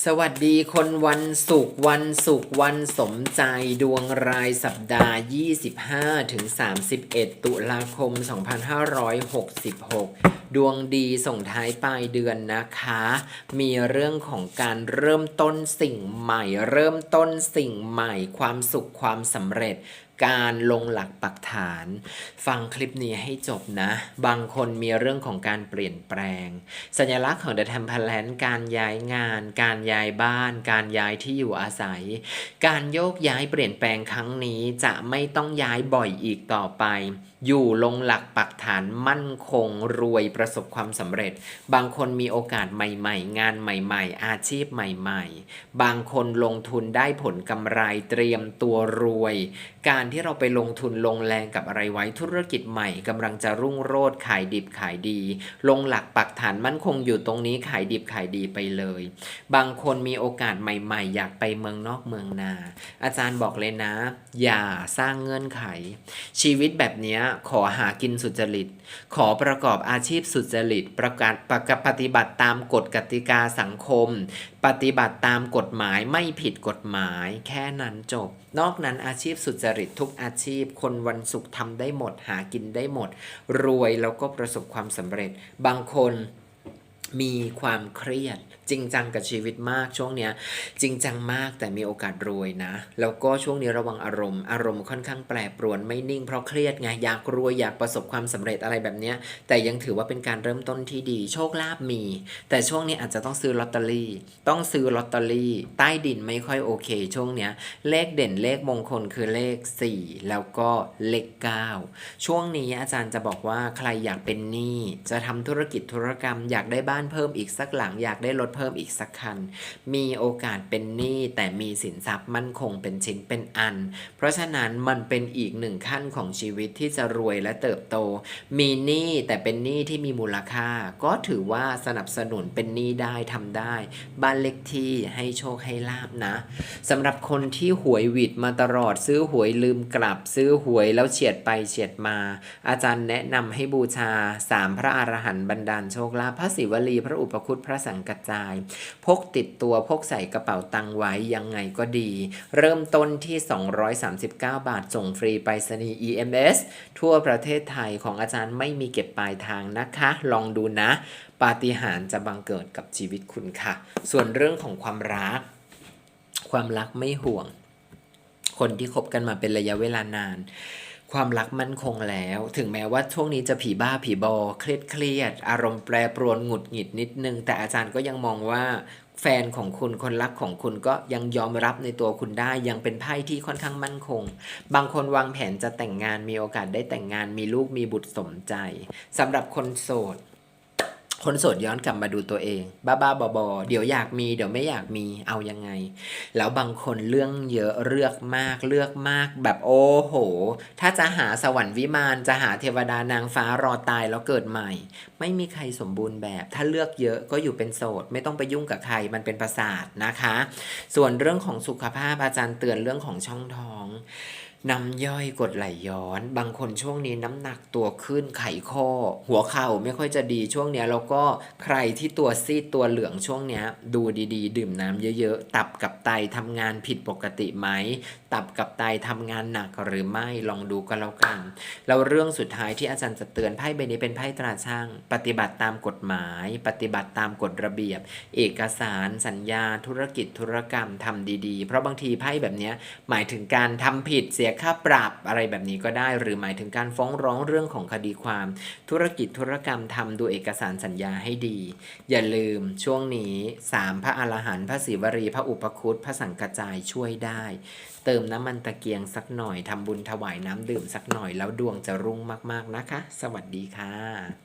สวัสดีคนวันศุกร์วันศุกร์วันสมใจดวงรายสัปดาห์ 25 ถึง 31 ตุลาคม 2566 ดวงดีส่งท้ายปลายเดือนนะคะ มีเรื่องของการเริ่มต้นสิ่งใหม่ เริ่มต้นสิ่งใหม่ ความสุขความสำเร็จ การลงหลักปักฐาน ฟังคลิปนี้ให้จบนะ บางคนมีเรื่องของการเปลี่ยนแปลง สัญลักษณ์ของ The Temperance การย้ายงาน การย้ายบ้าน การย้ายที่อยู่อาศัย การโยกย้ายเปลี่ยนแปลงครั้งนี้จะไม่ต้องย้ายบ่อยอีกต่อไป อยู่ลงหลักปักฐานมั่นคงรวยประสบความสำเร็จ บางคนมีโอกาสใหม่ ๆ งานใหม่ ๆ อาชีพใหม่ ๆ บางคนลงทุนได้ผลกำไรเตรียมตัวรวย การที่เราไปลงทุนลงแรงกับอะไรไว้ธุรกิจใหม่กำลังจะรุ่งโรจน์ขายดิบขายดี ลงหลักปักฐานมั่นคงอยู่ตรงนี้ขายดิบขายดีไปเลย บางคนมีโอกาสใหม่ๆ อยากไปเมืองนอกเมืองนา อาจารย์บอกเลยนะ อย่าสร้างเงื่อนไข ชีวิตแบบนี้ขอหากินสุจริต ขอประกอบอาชีพสุจริต ประกาศประกปฏิบัติตามกฎกติกาสังคม ปฏิบัติตามกฎหมายไม่ผิดกฎหมาย แค่นั้นจบ นอกนั้นอาชีพสุจริตทุกอาชีพ คนวันศุกร์ทำได้หมด หากินได้หมด รวยแล้วก็ประสบความสำเร็จ บางคน มีความเครียด จริงจังกับชีวิตมากช่วงเนี้ย จริงจังมากแต่มีโอกาสรวยนะ แล้วก็ช่วงนี้ระวังอารมณ์ อารมณ์ค่อนข้างแปรปรวนไม่นิ่งเพราะเครียดไงอยากรวยอยากประสบความสำเร็จอะไรแบบเนี้ย แต่ยังถือว่าเป็นการเริ่มต้นที่ดี โชคลาภมี แต่ช่วงนี้อาจจะต้องซื้อลอตเตอรี่ ต้องซื้อลอตเตอรี่ ใต้ดินไม่ค่อยโอเค ช่วงเนี้ย เลขเด่นเลขมงคลคือเลข 4 แล้วก็เลข 9 ช่วงนี้อาจารย์จะบอกว่าใครอยากเป็นหนี้จะทำธุรกิจธุรกรรมอยากได้บ้านเพิ่มอีกสักหลัง อยากได้รถเพิ่มอีกสักคัน มีโอกาสเป็นหนี้แต่มีสินทรัพย์มั่นคงเป็นชิ้นเป็นอัน เพราะฉะนั้นมันเป็นอีกหนึ่งขั้นของชีวิตที่จะรวยและเติบโต มีหนี้แต่เป็นหนี้ที่มีมูลค่า ก็ถือว่าสนับสนุนเป็นหนี้ได้ทำได้ บ้านเล็กที่ให้โชคให้ลาบนะสำหรับคนที่หวยหวิดมาตลอดซื้อหวยลืมกลับ ซื้อหวยแล้วเฉียดไปเฉียดมา อาจารย์แนะนำให้บูชาสามพระอรหันต์บันดาลโชคลาภพระศิวลีพระอุปคุตพระสังกัจจาย พกติดตัวพกใส่กระเป๋าตังไว้ยังไงก็ดี เริ่มต้นที่ 239 บาทส่งฟรีไปรษณีย์ EMS ทั่วประเทศไทยของอาจารย์ไม่มีเก็บปลายทางนะคะ ลองดูนะ ปาฏิหาริย์จะบังเกิดกับชีวิตคุณค่ะ ส่วนเรื่องของความรัก ความรักไม่ห่วง คนที่คบกันมาเป็นระยะเวลานาน ความรักมั่นคงแล้ว ถึงแม้ว่าช่วงนี้จะผีบ้าผีบอ เครียดเครียด อารมณ์แปรปรวนหงุดหงิดนิดนึง แต่อาจารย์ก็ยังมองว่า แฟนของคุณคนรักของคุณก็ยังยอมรับในตัวคุณได้ยังเป็นไพ่ที่ค่อนข้างมั่นคง บางคนวางแผนจะแต่งงานมีโอกาสได้แต่งงานมีลูกมีบุตรสมใจสำหรับคนโสด คนโสดย้อนกลับมาดูตัวเอง บ้าบ้าบอบอเดี๋ยวอยากมีเดี๋ยวไม่อยากมีเอายังไง แล้วบางคนเรื่องเยอะเลือกมากเลือกมากแบบโอ้โห ถ้าจะหาสวรรค์วิมานจะหาเทวดานางฟ้ารอตายแล้วเกิดใหม่ ไม่มีใครสมบูรณ์แบบ ถ้าเลือกเยอะก็อยู่เป็นโสด ไม่ต้องไปยุ่งกับใครมันเป็นประสาทนะคะ ส่วนเรื่องของสุขภาพอาจารย์เตือนเรื่องของช่องท้อง น้ำย่อยกดไหลย้อน บางคนช่วงนี้น้ำหนักตัวขึ้นไขข้อ หัวเข่าไม่ค่อยจะดีช่วงเนี้ยแล้วก็ใครที่ตัวซีดตัวเหลืองช่วงเนี้ย ดูดีๆ ดื่มน้ำเยอะๆ ตับกับไตทำงานผิดปกติไหม ตับกับไตทำงานหนักหรือไม่ลองดูก็แล้วกัน แล้วเรื่องสุดท้ายที่อาจารย์จะเตือนไพ่ใบนี้เป็นไพ่ตราช่าง ปฏิบัติตามกฎหมาย ปฏิบัติตามกฎระเบียบ เอกสารสัญญา ธุรกิจธุรกรรมทำดีๆ เพราะบางทีไพ่แบบนี้หมายถึงการทำผิดเสียค่าปรับอะไรแบบนี้ก็ได้ หรือหมายถึงการฟ้องร้องเรื่องของคดีความ ธุรกิจธุรกรรมทำดูเอกสารสัญญาให้ดี อย่าลืมช่วงนี้สามพระอรหันต์พระศิวรี พระอุปคุตพระสังกจายช่วยได้ เติมน้ำมันตะเกียงสักหน่อยทำบุญถวายน้ำดื่มสักหน่อยแล้วดวงจะรุ่งมากๆนะคะ สวัสดีค่ะ